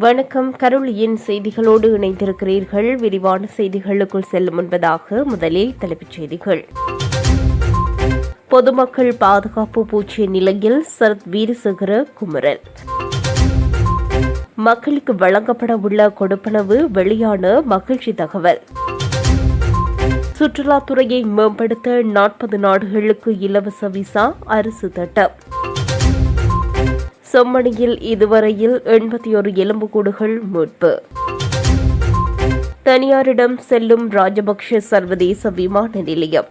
வணக்கம். கருளியின் செய்திகளோடு இணைந்திருக்கிறீர்கள். விரிவான செய்திகளுக்குள் செல்லும் முன்பதாக முதலில் தலைப்புச் செய்திகள். பொதுமக்கள் பாதுகாப்பு பூச்சிய நிலையில் சரத் வீரசேகர குமரன். மக்களுக்கு வழங்கப்பட உள்ள கொடுப்பனவு வெளியான மகிழ்ச்சி தகவல். சுற்றுலாத்துறையை மேம்படுத்த நாற்பது நாடுகளுக்கு இலவச விசா அரசு திட்டம். செம்மணியில் இதுவரையில் எண்பத்தி ஒரு எலும்புக்கூடுகள் மீட்பு. தனியாரிடம் செல்லும் ராஜபக்ஷ சர்வதேச விமான நிலையம்.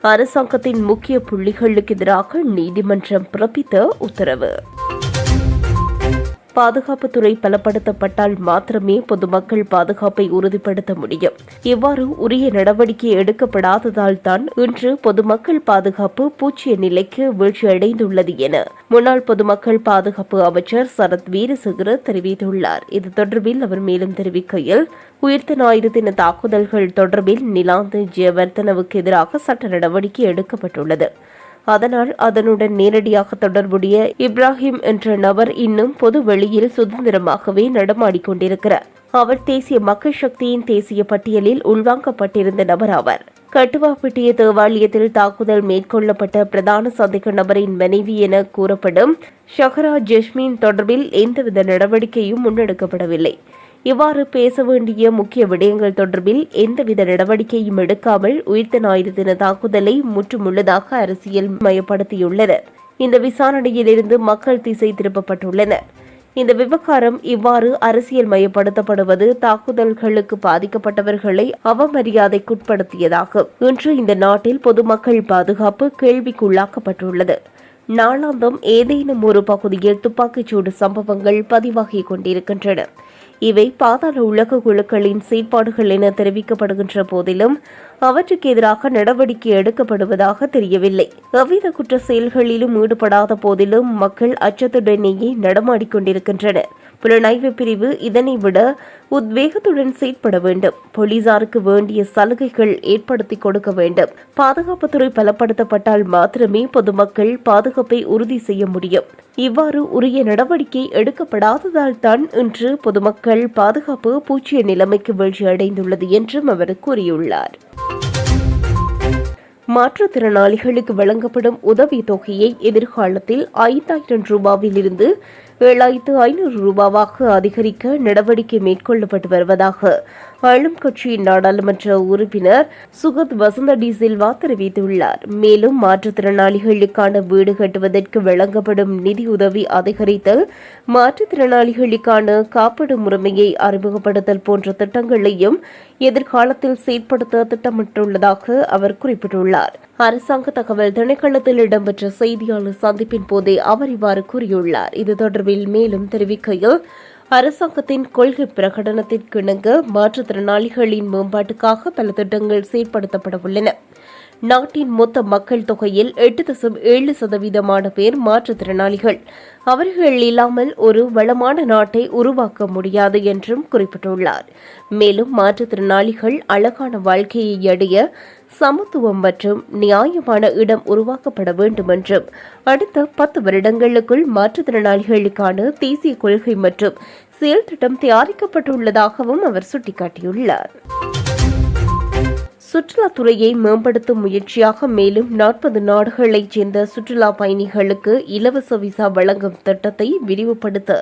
அரசாங்கத்தின் முக்கிய புள்ளிகளுக்கு எதிராக நீதிமன்றம் பிறப்பித்த உத்தரவு. பாதுகாப்புத்துறை பலப்படுத்தப்பட்டால் மாத்திரமே பொதுமக்கள் பாதுகாப்பை உறுதிப்படுத்த முடியும். இவ்வாறு உரிய நடவடிக்கை எடுக்கப்படாததால் தான் இன்று பொதுமக்கள் பாதுகாப்பு பூச்சிய நிலைக்கு வீழ்ச்சியடைந்துள்ளது என முன்னாள் பொதுமக்கள் பாதுகாப்பு அமைச்சர் சரத் வீரசேகர தெரிவித்துள்ளார். இது தொடர்பில் அவர் மேலும் தெரிவிக்கையில் உயிர்த்த ஞாயிறு தின தாக்குதல்கள் தொடர்பில் நிலாந்து ஜெயவர்தனவுக்கு எதிராக சட்ட நடவடிக்கை எடுக்கப்பட்டுள்ளது. அதனால் அதனுடன் நேரடியாக தொடர்புடைய இப்ராஹிம் என்ற நபர் இன்னும் பொது வெளியில் சுதந்திரமாகவே நடமாடிக்கொண்டிருக்கிறார் அவர் தேசிய மக்கள் சக்தியின் தேசிய பட்டியலில் உள்வாங்கப்பட்டிருந்த நபர் ஆவார். கட்டுவாப்பட்டிய தேவாலயத்தில் தாக்குதல் மேற்கொள்ளப்பட்ட பிரதான சந்தேக நபரின் மனைவி என கூறப்படும் ஷஹரா ஜெஸ்மின் தொடர்பில் எந்தவித நடவடிக்கையும் முன்னெடுக்கப்படவில்லை. இவ்வாறு பேச வேண்டிய முக்கிய விடயங்கள் தொடர்பில் எந்தவித நடவடிக்கையும் எடுக்காமல் உயிர்த்த ஞாயிறு தின தாக்குதலை முற்றுமுள்ளதாக அரசியல் மயப்படுத்தியுள்ளனர் இந்த விசாரணையிலிருந்து மக்கள் திசை திருப்பப்பட்டுள்ளனர். இந்த விவகாரம் இவ்வாறு அரசியல் மயப்படுத்தப்படுவது தாக்குதல்களுக்கு பாதிக்கப்பட்டவர்களை அவமரியாதைக்குட்படுத்தியதாகும். இன்று இந்த நாட்டில் பொதுமக்கள் பாதுகாப்பு கேள்விக்குள்ளாக்கப்பட்டுள்ளது. நாளாந்தம் ஏதேனும் ஒரு பகுதியில் துப்பாக்கிச்சூடு சம்பவங்கள் பதிவாகிக் கொண்டிருக்கின்றன. இவை பாதாள உலக குழுக்களின் செயற்பாடுகள் என தெரிவிக்கப்படுகின்ற போதிலும் அவற்றுக்கு எதிராக நடவடிக்கை எடுக்கப்படுவதாக தெரியவில்லை. எவ்வித குற்ற செயல்களிலும் ஈடுபடாத போதிலும் மக்கள் அச்சத்துடனேயே நடமாடிக்கொண்டிருக்கின்றனர் புலனாய்வு பிரிவு இதனை விட உத்வேகத்துடன் செயற்பட வேண்டும். போலீசாருக்கு வேண்டிய சலுகைகள் ஏற்படுத்தி கொடுக்க வேண்டும். பாதுகாப்புத்துறை பலப்படுத்தப்பட்டால் மாத்திரமே பொதுமக்கள் பாதுகாப்பை உறுதி செய்ய முடியும். இவ்வாறு உரிய நடவடிக்கை எடுக்கப்படாததால் தான் இன்று பொதுமக்கள் பாதுகாப்பு பூச்சிய நிலைமைக்கு வீழ்ச்சி அடைந்துள்ளது என்றும் அவர் கூறியுள்ளார். மாற்றுத்திறனாளிகளுக்கு வழங்கப்படும் உதவித் தொகையை எதிர்காலத்தில் ஐந்தாயிரம் ரூபாவில் இருந்து ஏழாயிரத்து ஐநூறு ரூபாவாக அதிகரிக்க நடவடிக்கை மேற்கொள்ளப்பட்டு வருவதாக ஆளும் கட்சியின் நாடாளுமன்ற உறுப்பினர் சுகத் வசந்த டி சில்வா தெரிவித்துள்ளார். மேலும் மாற்றுத்திறனாளிகளுக்கான வீடு கட்டுவதற்கு வழங்கப்படும் நிதியுதவி அதிகரித்தல் மாற்றுத்திறனாளிகளுக்கான காப்பீடு முறைமையை அறிமுகப்படுத்தல் போன்ற திட்டங்களையும் எதிர்காலத்தில் செயற்படுத்த திட்டமிட்டுள்ளதாக அவர் குறிப்பிட்டுள்ளார். அரசாங்க தகவல் திணைக்களத்தில் இடம்பெற்ற செய்தியாளர் சந்திப்பின் போதே அவர் இவ்வாறு கூறியுள்ளார். இது தொடர்பில் மேலும் தெரிவிக்கையில் அரசாங்கத்தின் கொள்கை பிரகடனத்திற்கிணங்க மாற்றுத்திறனாளிகளின் மேம்பாட்டுக்காக பல திட்டங்கள் செயற்படுத்தப்பட உள்ளன. நாட்டின் மொத்த மக்கள் தொகையில் எட்டு தசம் ஏழு சதவீதமான பேர் மாற்றுத்திறனாளிகள். அவர்கள் இல்லாமல் ஒரு வளமான நாட்டை உருவாக்க முடியாது என்றும் குறிப்பிட்டுள்ளார். மேலும் மாற்றுத்திறனாளிகள் அழகான வாழ்க்கையை அடைய சமத்துவம் மற்றும் நியாயமான இடம் உருவாக்கப்பட வேண்டும் என்றும் அடுத்த பத்து வருடங்களுக்குள் மாற்றுத்திறனாளிகளுக்கான தேசிய கொள்கை மற்றும் செயல் திட்டம் தயாரிக்கப்பட்டுள்ளதாகவும் அவர் சுட்டிக்காட்டியுள்ளார். சுற்றுலாத்துறையை மேம்படுத்தும் முயற்சியாக மேலும் நாற்பது நாடுகளைச் சேர்ந்த சுற்றுலா பயணிகளுக்கு இலவச விசா வழங்கும் திட்டத்தை விரிவுபடுத்த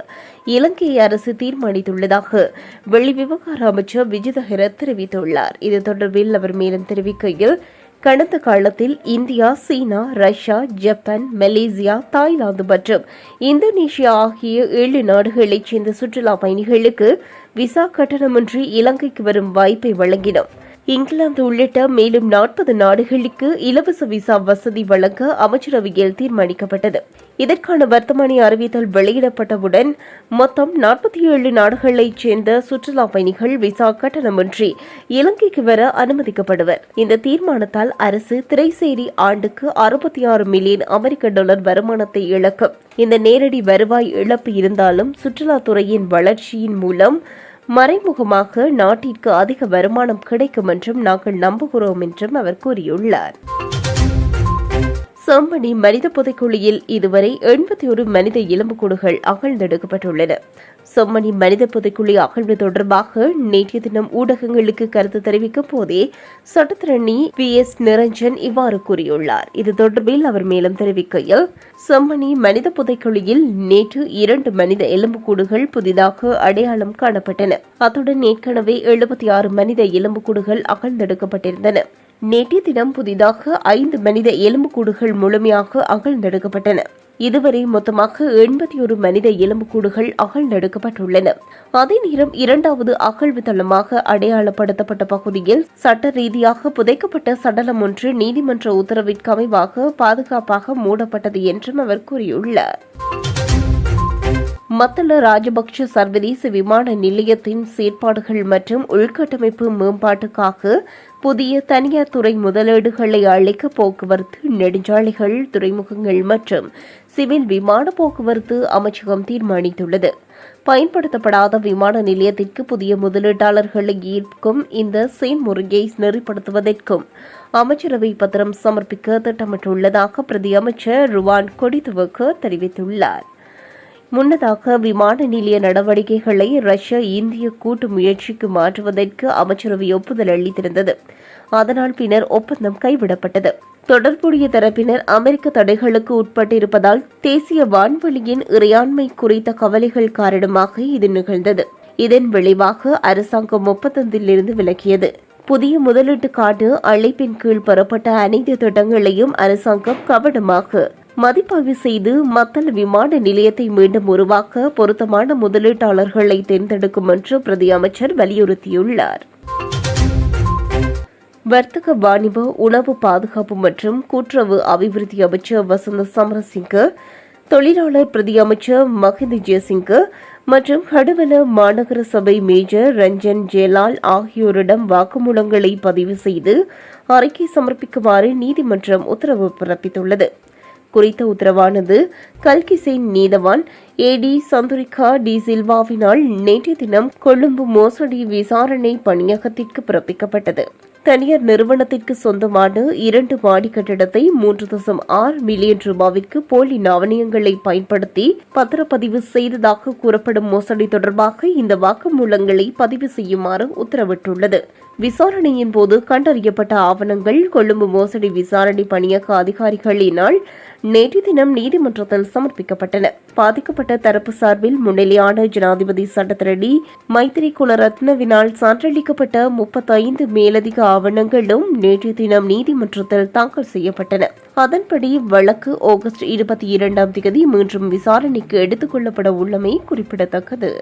இலங்கை அரசு தீர்மானித்துள்ளதாக வெளிவிவகார அமைச்சர் விஜிதஹர தெரிவித்துள்ளார். இது தொடர்பில் அவர் மேலும் தெரிவிக்கையில் கடந்த காலத்தில் India China Russia Japan Malaysia Thailand மற்றும் இந்தோனேஷியா ஆகிய ஏழு நாடுகளைச் சேர்ந்த சுற்றுலா பயணிகளுக்கு விசா கட்டணமின்றி இலங்கைக்கு வரும் வாய்ப்பை வழங்கினோம் இங்கிலாந்து உள்ளிட்ட மேலும் நாற்பது நாடுகளுக்கு இலவச விசா வசதி வழங்க அமைச்சரவையில் தீர்மானிக்கப்பட்டது. இதற்கான வர்த்தமானி அறிவித்தல் வெளியிடப்பட்டவுடன் மொத்தம் நாற்பத்தி ஏழு நாடுகளைச் சேர்ந்த சுற்றுலா பயணிகள் விசா கட்டணமின்றி இலங்கைக்கு வர அனுமதிக்கப்படுவர். இந்த தீர்மானத்தால் அரசு திரைசேரி ஆண்டுக்கு அறுபத்தி ஆறு மில்லியன் அமெரிக்க டாலர் வருமானத்தை இழக்கும். இந்த நேரடி வருவாய் இழப்பு இருந்தாலும் சுற்றுலாத்துறையின் வளர்ச்சியின் மூலம் மறைமுகமாக நாட்டிற்கு அதிக வருமானம் கிடைக்கும் என்றும் நாங்கள் நம்புகிறோம் என்றும் அவர் கூறியுள்ளார். செம்மணி மனித புதைக்குழியில் இதுவரை எண்பத்தி ஒரு மனித எலும்புக்கூடுகள் அகழ்ந்தெடுக்கப்பட்டுள்ளன. செம்மணி மனித புதைக்குழி அகழ்வு தொடர்பாக நேற்றைய தினம் ஊடகங்களுக்கு கருத்து தெரிவிக்கும் போதே சட்டத்திரணி பி எஸ் நிரஞ்சன் இவ்வாறு கூறியுள்ளார். இது தொடர்பில் அவர் மேலும் தெரிவிக்கையில் செம்மணி மனித புதைக்குழியில் நேற்று இரண்டு மனித எலும்புக்கூடுகள் புதிதாக அடையாளம் காணப்பட்டன. அத்துடன் ஏற்கனவே எழுபத்தி ஆறு மனித எலும்புக்கூடுகள் அகழ்ந்தெடுக்கப்பட்டிருந்தன. நேற்றைய தினம் புதிதாக ஐந்து மனித எலும்புக்கூடுகள் முழுமையாக அகழ்ந்தெடுக்கப்பட்டன. இதுவரை மொத்தமாக எண்பத்தி ஒரு மனித எலும்புக்கூடுகள் அகழ்ந்தெடுக்கப்பட்டுள்ளன அதே நேரம் இரண்டாவது அகழ்வு தளமாக அடையாளப்படுத்தப்பட்ட பகுதியில் சட்ட ரீதியாக புதைக்கப்பட்ட சடலம் ஒன்று நீதிமன்ற உத்தரவிற்கு அமைவாக பாதுகாப்பாக மூடப்பட்டது என்றும் அவர் கூறியுள்ளார். மத்தள ராஜபக்ஷ சர்வதேச விமான நிலையத்தின் செயற்பாடுகள் மற்றும் உள்கட்டமைப்பு மேம்பாட்டுக்காக புதிய தனியார் துறை முதலீடுகளை அளிக்க போக்குவரத்து நெடுஞ்சாலைகள் துறைமுகங்கள் மற்றும் சிவில் விமான போக்குவரத்து அமைச்சகம் தீர்மானித்துள்ளது. பயன்படுத்தப்படாத விமான நிலையத்திற்கு புதிய முதலீட்டாளர்களை ஈர்க்கும் இந்த செயல்முறையை நெறிப்படுத்துவதற்கும் அமைச்சரவை பத்திரம் சமர்ப்பிக்க திட்டமிட்டுள்ளதாக பிரதி அமைச்சர் ருவான் கொடிதுவக்கு தெரிவித்துள்ளார். முன்னதாக விமான நிலைய நடவடிக்கைகளை ரஷ்யா இந்திய கூட்டு முயற்சிக்கு மாற்றுவதற்கு அமைச்சரவை ஒப்புதல் அளித்திருந்தது. அதனால் பின்னர் ஒப்பந்தம் கைவிடப்பட்டது. தொடர்புடைய தரப்பினர் அமெரிக்க தடைகளுக்கு உட்பட்டிருப்பதால் தேசிய வான்வெளியின் இறையாண்மை குறித்த கவலைகள் காரணமாக இது நிகழ்ந்தது. இதன் விளைவாக அரசாங்கம் ஒப்பந்தத்திலிருந்து விலகியது. புதிய முதலீட்டு காட்டு அழைப்பின் கீழ் பெறப்பட்ட அனைத்து திட்டங்களையும் அரசாங்கம் கவனமாக மதிப்பாய்வு செய்து மத்தள விமான நிலையத்தை மீண்டும் உருவாக்க பொருத்தமான முதலீட்டாளர்களை தேர்ந்தெடுக்கும் என்று பிரதி அமைச்சர் வலியுறுத்தியுள்ளார். வர்த்தக வாணிப உணவு பாதுகாப்பு மற்றும் கூட்டுறவு அபிவிருத்தி அமைச்சர் வசந்த சமரசிங்க தொழிலாளர் பிரதி அமைச்சர் மஹிந்த ஜெயசிங்கு மற்றும் ஹடுவன மாநகர சபை மேஜர் ரஞ்சன் ஜெயலால் ஆகியோரிடம் வாக்குமூலங்களை பதிவு செய்து அறிக்கை சமர்ப்பிக்குமாறு நீதிமன்றம் உத்தரவு பிறப்பித்துள்ளது. குறித்த உத்தரவானது கல்கிசை நீதவான் ஏடி சந்துரிகா டி சில்வாவினால் நேற்றைய தினம் கொழும்பு மோசடி விசாரணை பணியகத்திற்கு பிறப்பிக்கப்பட்டது. தனியார் நிறுவனத்திற்கு சொந்தமான இரண்டு மாடி கட்டிடத்தை மூன்று தசம் ஆறு மில்லியன் ரூபாவிற்கு போலி நாணயங்களை பயன்படுத்தி பத்திரப்பதிவு செய்ததாக கூறப்படும் மோசடி தொடர்பாக இந்த வாக்குமூலங்களை பதிவு செய்யுமாறு உத்தரவிட்டுள்ளது. விசாரணையின் போது கண்டறியப்பட்ட ஆவணங்கள் கொழும்பு மோசடி விசாரணை பணியக அதிகாரிகளினால் நேற்று தினம் நீதிமன்றத்தில் சமர்ப்பிக்கப்பட்டன. பாதிக்கப்பட்ட தரப்பு சார்பில் முன்னிலையான ஜனாதிபதி சட்டத்திரடி மைத்திரி குலரத்னவினால் சான்றளிக்கப்பட்ட முப்பத்தைந்து மேலதிக ஆவணங்களும் நேற்று தினம் நீதிமன்றத்தில் தாக்கல் செய்யப்பட்டன. அதன்படி வழக்கு ஆகஸ்ட் இருபத்தி இரண்டாம் தேதி மீண்டும் விசாரணைக்கு எடுத்துக் கொள்ளப்பட உள்ளமை குறிப்பிடத்தக்கது.